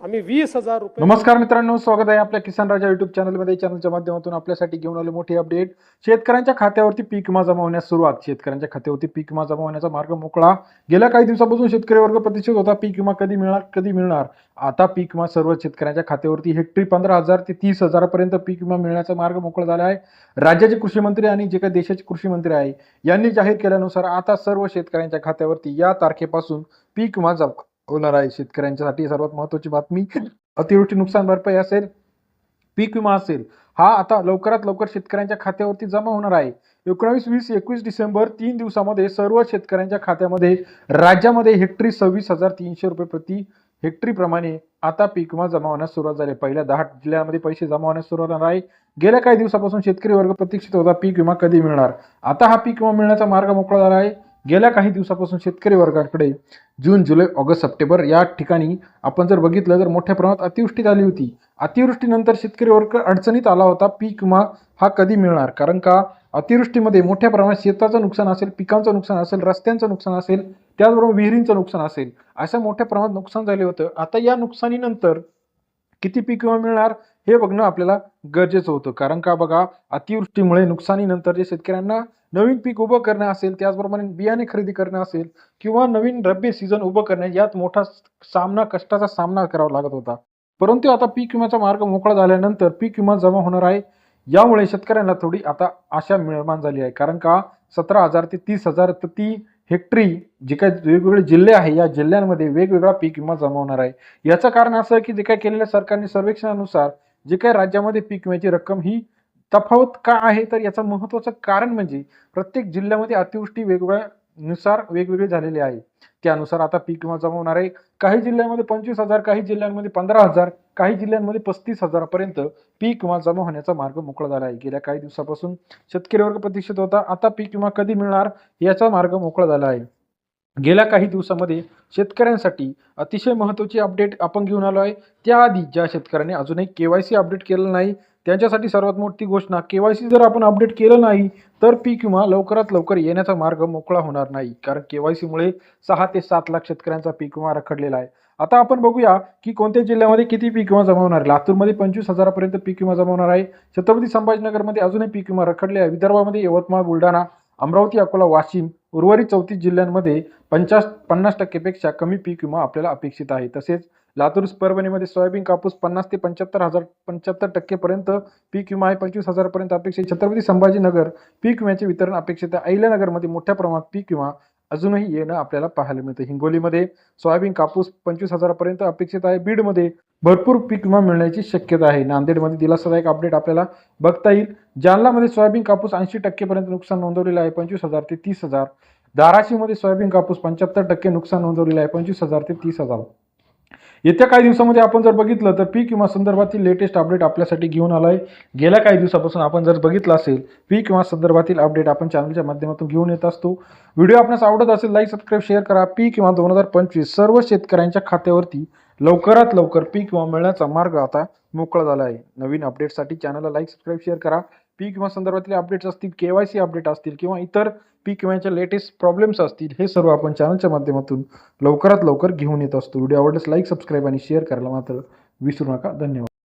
आम्ही वीस हजार रुपये नमस्कार मित्रांनो स्वागत आहे आपल्या किसान राजा युट्यूब चॅनलमध्ये चॅनलच्या माध्यमातून आपल्यासाठी घेऊन आले मोठी अपडेट शेतकऱ्यांच्या खात्यावरती पीक विमा जमा होण्यास सुरुवात. शेतकऱ्यांच्या खात्यावरती पीक विमा जमा होण्याचा मार्ग मोकळा. गेल्या काही दिवसापासून शेतकरी वर्ग प्रतिष्ठित होता. पीक विमा कधी मिळणार कधी मिळणार? आता पीक विमा सर्व शेतकऱ्यांच्या खात्यावरती हेक्टरी पंधरा हजार ते तीस हजारापर्यंत पीक विमा मिळण्याचा मार्ग मोकळा झाला आहे. राज्याचे कृषी मंत्री आणि जे काही देशाचे कृषी मंत्री आहे यांनी जाहीर केल्यानुसार आता सर्व शेतकऱ्यांच्या खात्यावरती या तारखेपासून पीक विमा जमा होणार आहे शेतकऱ्यांच्यासाठी. सर्वात महत्वाची बातमी. अतिवृष्टी नुकसान भरपाई असेल पीक विमा असेल हा आता लवकरात लवकर शेतकऱ्यांच्या खात्यावरती जमा होणार आहे. एकोणावीस वीस एकवीस डिसेंबर तीन दिवसामध्ये सर्व शेतकऱ्यांच्या खात्यामध्ये राज्यामध्ये हेक्टरी सव्वीस हजार तीनशे रुपये प्रति हेक्टरीप्रमाणे आता पीक विमा जमा होण्यास सुरुवात झाली पहिल्या दहा जिल्ह्यांमध्ये पैसे जमा होण्यास सुरुवात होणार आहे. गेल्या काही दिवसापासून शेतकरी वर्ग प्रतीक्षित होता पीक विमा कधी मिळणार? आता हा पीक विमा मिळण्याचा मार्ग मोकळा झाला आहे. गेल्या काही दिवसापासून शेतकरी वर्गाकडे जून जुलै ऑगस्ट सप्टेंबर या ठिकाणी आपण जर बघितलं तर मोठ्या प्रमाणात अतिवृष्टी झाली होती. अतिवृष्टीनंतर शेतकरी वर्ग अडचणीत आला होता. पीक विमा हा कधी मिळणार? कारण का? अतिवृष्टीमध्ये मोठ्या प्रमाणात शेताचं नुकसान असेल पिकांचं नुकसान असेल रस्त्यांचं नुकसान असेल त्याचबरोबर विहिरींचं नुकसान असेल अशा मोठ्या प्रमाणात नुकसान झाले होतं. आता या नुकसानीनंतर किती पीक विमा मिळणार? हे बघणं आपल्याला गरजेचं होतं. कारण का बघा अतिवृष्टीमुळे नुकसानीनंतर जे शेतकऱ्यांना नवीन पीक उभं करणं असेल त्याचप्रमाणे बियाणे खरेदी करणं असेल किंवा नवीन रब्बी सीझन उभं करणे यात मोठा सामना कष्टाचा सामना करावा लागत होता. परंतु आता पीक विम्याचा मार्ग मोकळा झाल्यानंतर पीक विमा जमा होणार आहे. यामुळे शेतकऱ्यांना थोडी आता आशा निर्माण झाली आहे. कारण का सतरा हजार ते तीस हजार प्रति हेक्टरी जे काही वेगवेगळे जिल्हे आहे या जिल्ह्यांमध्ये वेगवेगळा पीक विमा जमा होणार आहे. याचं कारण असं आहे की जे काही केलेल्या सरकारने सर्वेक्षणानुसार जे काही राज्यामध्ये पीक विम्याची रक्कम ही तफावत का आहे? तर याचं महत्त्वाचं कारण म्हणजे प्रत्येक जिल्ह्यामध्ये अतिवृष्टी वेगवेगळ्या नुसार वेगवेगळी झालेली आहे. त्यानुसार आता पीक विमा जमा होणार आहे. काही जिल्ह्यांमध्ये पंचवीस हजार काही जिल्ह्यांमध्ये पंधरा हजार काही जिल्ह्यांमध्ये पस्तीस हजारापर्यंत पीक विमा जमा होण्याचा मार्ग मोकळा झाला आहे. गेल्या काही दिवसापासून शेतकरी वर्ग प्रतीक्षित होता. आता पीक विमा कधी मिळणार याचा मार्ग मोकळा झाला आहे. गेल्या काही दिवसामध्ये शेतकऱ्यांसाठी अतिशय महत्त्वाची अपडेट आपण घेऊन आलो आहे. त्याआधी ज्या शेतकऱ्यांनी अजूनही के वाय सी अपडेट केलं नाही त्यांच्यासाठी सर्वात मोठी घोषणा के वाय सी जर आपण अपडेट केलं नाही तर पीक विमा लवकरात लवकर येण्याचा मार्ग मोकळा होणार नाही. कारण के वाय सीमुळे सहा ते सात लाख शेतकऱ्यांचा पीक विमा रखडलेला आहे. आता आपण बघूया की कोणत्या जिल्ह्यामध्ये किती पीक विमा जमा होणार आहे. लातूरमध्ये पंचवीस हजारापर्यंत पीक विमा जमा होणार आहे. छत्रपती संभाजीनगरमध्ये अजूनही पीक विमा रखडले आहे. विदर्भामध्ये यवतमाळ बुलढाणा अमरावती अकोला वाशिम उर्वरित चौतीस जिल्ह्यांमध्ये पंचास पन्नास टक्केपेक्षा कमी पीक विमा आपल्याला अपेक्षित आहे. तसेच लातूर परभणीमध्ये सोयाबीन कापूस पन्नास ते पंच्याहत्तर हजार पंच्याहत्तर टक्केपर्यंत पीक विमा आहे. पंचवीस हजारपर्यंत अपेक्षित छत्रपती संभाजीनगर पीक विम्याचे वितरण अपेक्षित आहे. अहिल्यानगरमध्ये मोठ्या प्रमाणात पीक विमा अजूनही येणं आपल्याला पाहायला मिळतं. हिंगोलीमध्ये सोयाबीन कापूस पंचवीस हजारापर्यंत अपेक्षित आहे. बीडमध्ये भरपूर पीक विमा मिळण्याची शक्यता आहे. नांदेडमध्ये दिलासादायक अपडेट आपल्याला बघता येईल. जालनामध्ये सोयाबीन कापूस ऐंशी टक्केपर्यंत नुकसान नोंदवलेलं आहे. पंचवीस हजार ते तीस हजार. धाराशीमध्ये सोयाबीन कापूस पंच्याहत्तर टक्के नुकसान नोंदवलेलं आहे. पंचवीस हजार ते तीस हजार. येत्या काही दिवसामध्ये आपण जर बघितलं तर पीक विमा संदर्भातील लेटेस्ट अपडेट आपल्यासाठी घेऊन आला आहे गेल्या काही दिवसापासून आपण जर बघितलं असेल पीक विमा संदर्भातील अपडेट आपण चॅनलच्या माध्यमातून घेऊन येत असतो. व्हिडिओ आपणास आवडत असेल लाईक सबस्क्राईब शेअर करा. पीक विमा दोन हजार पंचवीस सर्व शेतकऱ्यांच्या खात्यावरती लवकरात लवकर पीक विमा मिळण्याचा मार्ग आता मोकळा झाला आहे. नवीन अपडेटसाठी चॅनलला लाईक सबस्क्राईब शेअर करा. पीक विमा संदर्भातले अपडेट्स असतील के वाय सी अपडेट असतील किंवा इतर पीक विम्याच्या लेटेस्ट प्रॉब्लेम्स असतील हे सर्व आपण चॅनलच्या माध्यमातून लवकरात लवकर घेऊन येत असतो. व्हिडिओ आवडल्यास लाईक सबस्क्राईब आणि शेअर करायला मात्र विसरू नका. धन्यवाद.